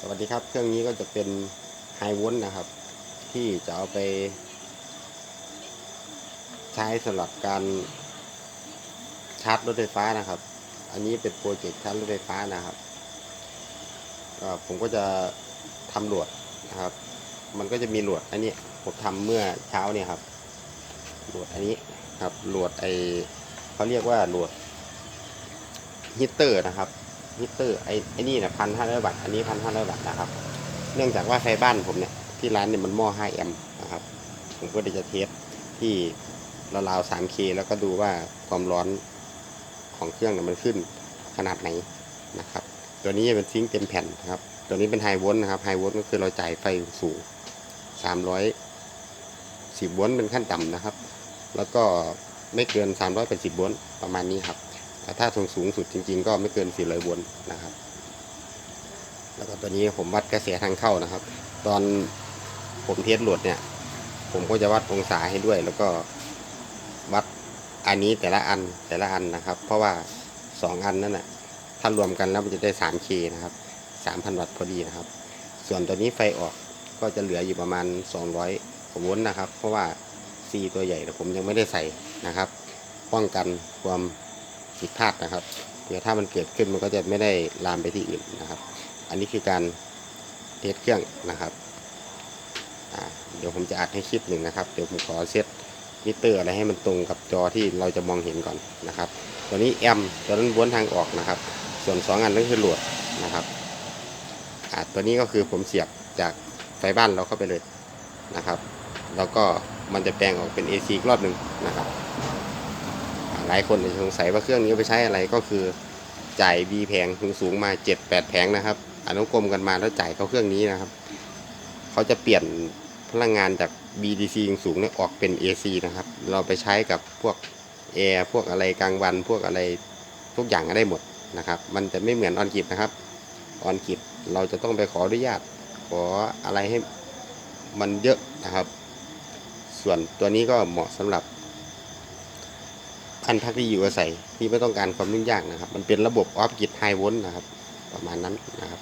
สวัสดีครับ เครื่องนี้ก็จะเป็นไฮว o ลนะครับ ที่จะเอาไป ใช้สำหรับการชาร์จรถไฟฟ้านะครับ อันนี้เป็นโปรเจกต์ชาร์จรถไฟฟ้านะครับผมก็จะทำหลวดนะครับ มันก็จะมีหลวดอันนี้ผมทำเมื่อเช้าเนี่ยครับหลวดอันนี้ครับหลวดไอเขาเรียกว่าหลวดฮีตเตอร์นะครับ ฮิตเตอร์ไอ้ไอ้นี่นะพันห้าร้อยวัตต์อันนี้พันห้าร้อยวัตต์นะครับ เนื่องจากว่าไฟบ้านผมเนี่ยที่ร้านเนี่ยมันหม้อ5แอมป์นะครับ ผมก็เลยจะเทสที่ราวๆ 3K แล้วก็ดูว่าความร้อนของเครื่องเนี่ยมันขึ้นขนาดไหนนะครับ ตัวนี้เป็นซิงค์เต็มแผ่นนะครับ ตัวนี้เป็นไฮโวลต์นะครับไฮโวลต์ก็คือเราจ่ายไฟสูง 310โวลต์เป็นขั้นต่ำนะครับ แล้วก็ไม่เกิน 380โวลต์ประมาณนี้ครับ ถ้าสูงสูงสุดจริง ๆ ก็ไม่เกิน 400โวลต์นะครับ แล้วก็ตัวนี้ผมวัดกระแสทางเข้านะครับ ตอนผมเทสโหลดเนี่ย ผมก็จะวัดองศาให้ด้วย แล้วก็วัดอันนี้แต่ละอันแต่ละอันนะครับ เพราะว่า 2 อันนั่นน่ะถ้ารวมกันแล้วมันจะได้ 3K นะครับ 3,000 วัตต์พอดีนะครับ ส่วนตัวนี้ไฟออกก็จะเหลืออยู่ประมาณ 200กว่าโวลต์นะครับ เพราะว่า C ตัวใหญ่แต่ผมยังไม่ได้ใส่นะครับ ป้องกันความ ผิดพลาดนะครับเดี๋ยวถ้ามันเกิดขึ้นมันก็จะไม่ได้ลามไปที่อื่นนะครับ อันนี้คือการเทสเครื่องนะครับเดี๋ยวผมจะอัดให้คลิปหนึ่งนะครับเดี๋ยวผมขอเซตมิเตอร์อะไรให้มันตรงกับจอที่เราจะมองเห็นก่อนนะครับตัวนี้แอมตัวนั้นวนทางออกนะครับ ส่วนสองอันนั้นคือโหลดนะครับอ่าตัวนี้ก็คือผมเสียบจากไฟบ้านเราเข้าไปเลยนะครับ แล้วก็มันจะแปลงออกเป็น AC อีกรอบหนึ่งนะครับ หลายคนอาจจะสงสัยว่าเครื่องนี้ไปใช้อะไรก็คือจ่าย B แผงสูงสูงๆมา7 8แผงนะครับอนุกรมกันมาแล้วจ่ายเข้าเครื่องนี้นะครับ เขาจะเปลี่ยนพลังงานจาก BDC สูงเนี่ยออกเป็น AC นะครับ เราไปใช้กับพวกแอร์พวกอะไรกลางวัน พวกอะไรทุกอย่างก็ได้หมดนะครับ มันจะไม่เหมือนออนกิดนะครับออนกิดเราจะต้องไปขออนุญาต ขออะไรให้มันเยอะนะครับ ส่วนตัวนี้ก็เหมาะสำหรับ อันพักที่อยู่อาศัยที่ไม่ต้องการความยุ่งยากนะครับ มันเป็นระบบออฟกิดไฮวอลนะครับ ประมาณนั้นนะครับ